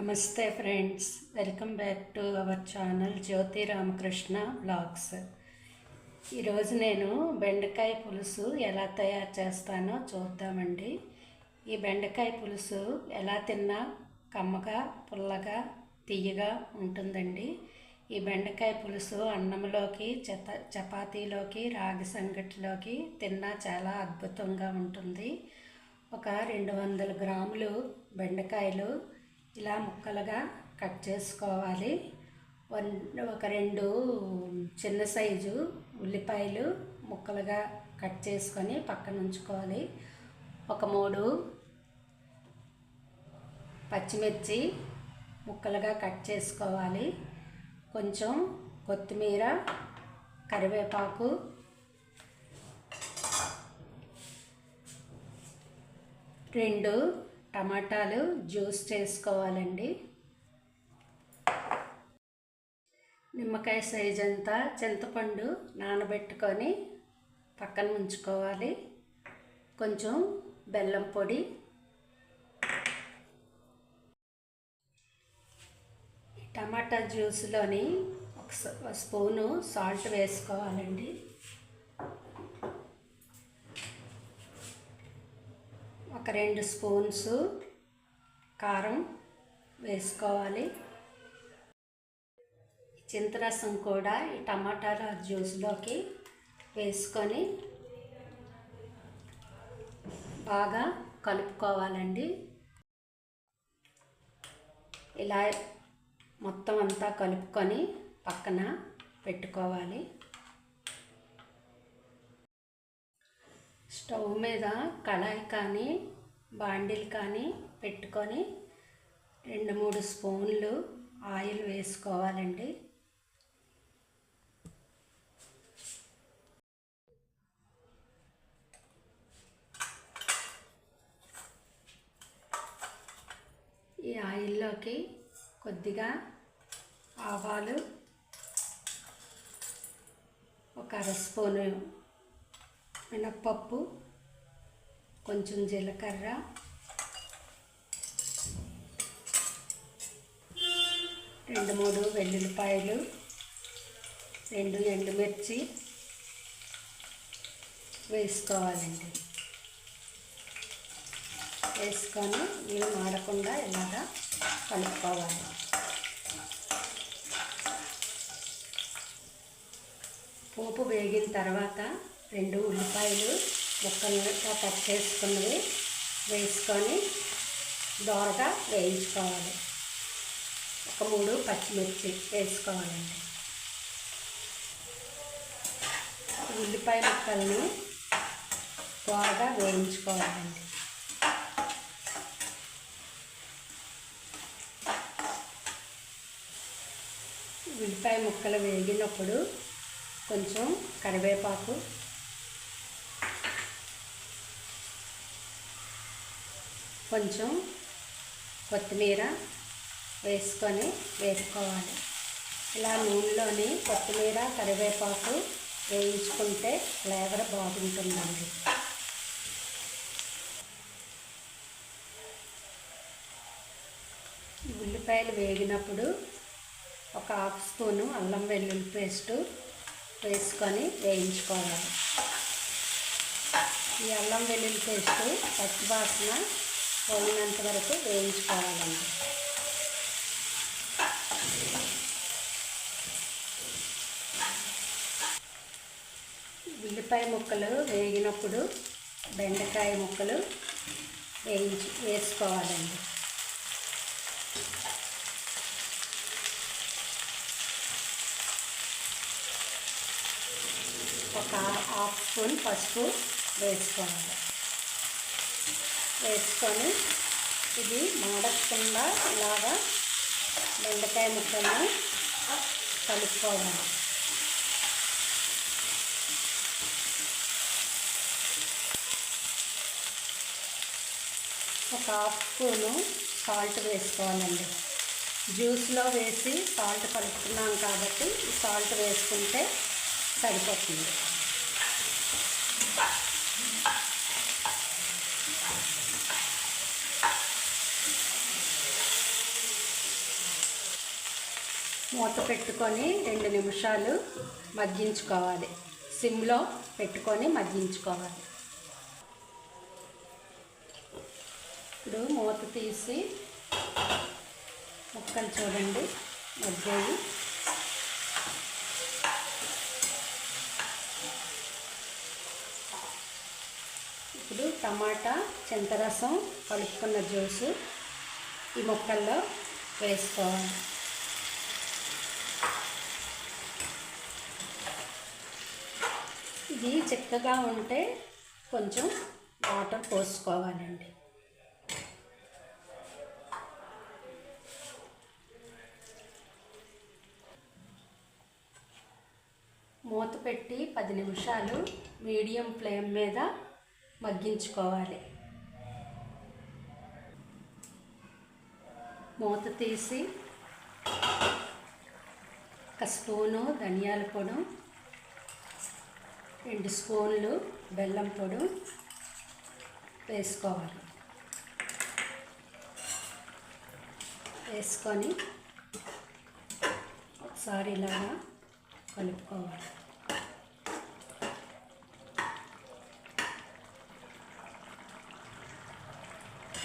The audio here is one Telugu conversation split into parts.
నమస్తే friends welcome back to our channel Jyothi Ramakrishna blogs ఈరోజు నేను బెండకాయ పులుసు ఎలా తయారు చేస్తానో చూద్దామండి. ఈ బెండకాయ పులుసు ఎలా తిన్నా కమ్మగా పుల్లగా తీయగా ఉంటుందండి. ఈ బెండకాయ పులుసు అన్నంలోకి చత చపాతీలోకి రాగి సంగటిలోకి తిన్నా చాలా అద్భుతంగా ఉంటుంది. ఒక రెండు వందల గ్రాములు బెండకాయలు ఇలా ముక్కలుగా కట్ చేసుకోవాలి. వన్ ఒక రెండు చిన్న సైజు ఉల్లిపాయలు ముక్కలుగా కట్ చేసుకొని పక్కన ఉంచుకోవాలి. ఒక మూడు పచ్చిమిర్చి ముక్కలుగా కట్ చేసుకోవాలి. కొంచెం కొత్తిమీర కరివేపాకు రెండు టమాటాలు జ్యూస్ చేసుకోవాలండి. నిమ్మకాయ సైజ్ అంతా చింతపండు నానబెట్టుకొని పక్కన ఉంచుకోవాలి కొంచెం బెల్లం పొడి. టమాటా జ్యూస్లోని ఒక స్పూను సాల్ట్ వేసుకోవాలండి. ఒక రెండు స్పూన్స్ కారం వేసుకోవాలి. చింతరసం కూడా ఈ టమాటాల జ్యూస్లోకి వేసుకొని బాగా కలుపుకోవాలండి. ఇలా మొత్తం అంతా కలుపుకొని పక్కన పెట్టుకోవాలి. స్టవ్ మీద కళాయి కానీ బాండిల్ కానీ పెట్టుకొని రెండు మూడు స్పూన్లు ఆయిల్ వేసుకోవాలండి. ఈ ఆయిల్లోకి కొద్దిగా ఆవాలు ఒక అర స్పూను మినప్పప్పు కొంచెం జీలకర్ర రెండు మూడు వెల్లుల్లిపాయలు రెండు ఎండుమిర్చి వేసుకోవాలండి. వేసుకొని నీళ్ళు మాడకుండా ఇలాగా కలుపుకోవాలి. పోపు వేగిన తర్వాత రెండు ఉల్లిపాయలు ముక్కలుగా కట్ చేసుకున్నవి వేసుకొని దోరగా వేయించుకోవాలి. ఒక మూడు పచ్చిమిర్చి వేసుకోవాలండి. ఉల్లిపాయ ముక్కల్ని దోరగా వేయించుకోవాలండి. ఉల్లిపాయ ముక్కలు వేగినప్పుడు కొంచెం కరివేపాకు కొంచెం కొత్తిమీర వేసుకొని వేసుకోవాలి ఇలా నూనెలోని కొత్తిమీర కరివేపాకు వేయించుకుంటే ఫ్లేవర్ బాగుంటుందండి. ఉల్లిపాయలు వేగినప్పుడు ఒక హాఫ్ స్పూను అల్లం వెల్లుల్లి పేస్టు వేసుకొని వేయించుకోవాలి. ఈ అల్లం వెల్లుల్లి పేస్టు పచ్చివాసన పోయినంత వరకు వేయించుకోవాలండి. ఉల్లిపాయ ముక్కలు వేగినప్పుడు బెండకాయ ముక్కలు వేయించి వేసుకోవాలండి. ఒక హాఫ్ స్పూన్ పసుపు వేసుకోవాలి. వేసుకొని ఇది మాడకుండా ఇలాగా బెండకాయ ముక్కల్ని కలుపుకోవాలి. ఒక హాఫ్ స్పూను సాల్ట్ వేసుకోవాలండి. జ్యూస్లో వేసి సాల్ట్ కలుపుతున్నాం కాబట్టి సాల్ట్ వేసుకుంటే సరిపోతుంది. మూత పెట్టుకొని రెండు నిమిషాలు మగ్గించుకోవాలి. సిమ్లో పెట్టుకొని మగ్గించుకోవాలి. ఇప్పుడు మూత తీసి ముక్కలు చూడండి. మగ్గాయి. ఇప్పుడు టమాటా చింతరసం కలుపుకున్న జ్యూసు ఈ ముక్కల్లో వేసుకోవాలి. ఇది చిక్కగా ఉంటే కొంచెం వాటర్ పోసుకోవాలండి. మూత పెట్టి పది నిమిషాలు మీడియం ఫ్లేమ్ మీద మగ్గించుకోవాలి. మూత తీసి ఒక స్పూను ధనియాల పొడి రెండు స్పూన్లు బెల్లం పొడి వేసుకోవాలి. వేసుకొని ఒకసారి ఇలాగా కలుపుకోవాలి.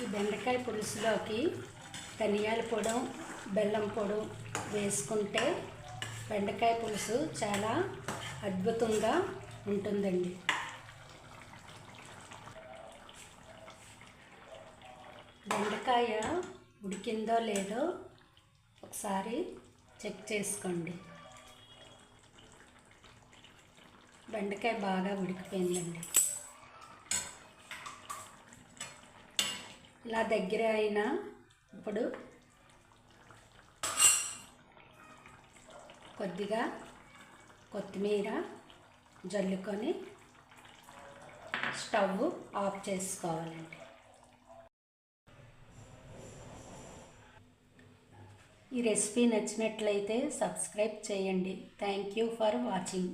ఈ బెండకాయ పులుసులోకి ధనియాల పొడి బెల్లం పొడి వేసుకుంటే బెండకాయ పులుసు చాలా అద్భుతంగా ఉంటుందండి. బెండకాయ ఉడికిందో లేదో ఒకసారి చెక్ చేసుకోండి. బెండకాయ బాగా ఉడికిపోయిందండి. ఇలా దగ్గర అయినా ఇప్పుడు కొద్దిగా కొత్తిమీర జల్లుకొని స్టవ్ ఆఫ్ చేసుకోవాలండి. ఈ రెసిపీ నచ్చినట్లయితే సబ్స్క్రైబ్ చేయండి. Thank you for watching.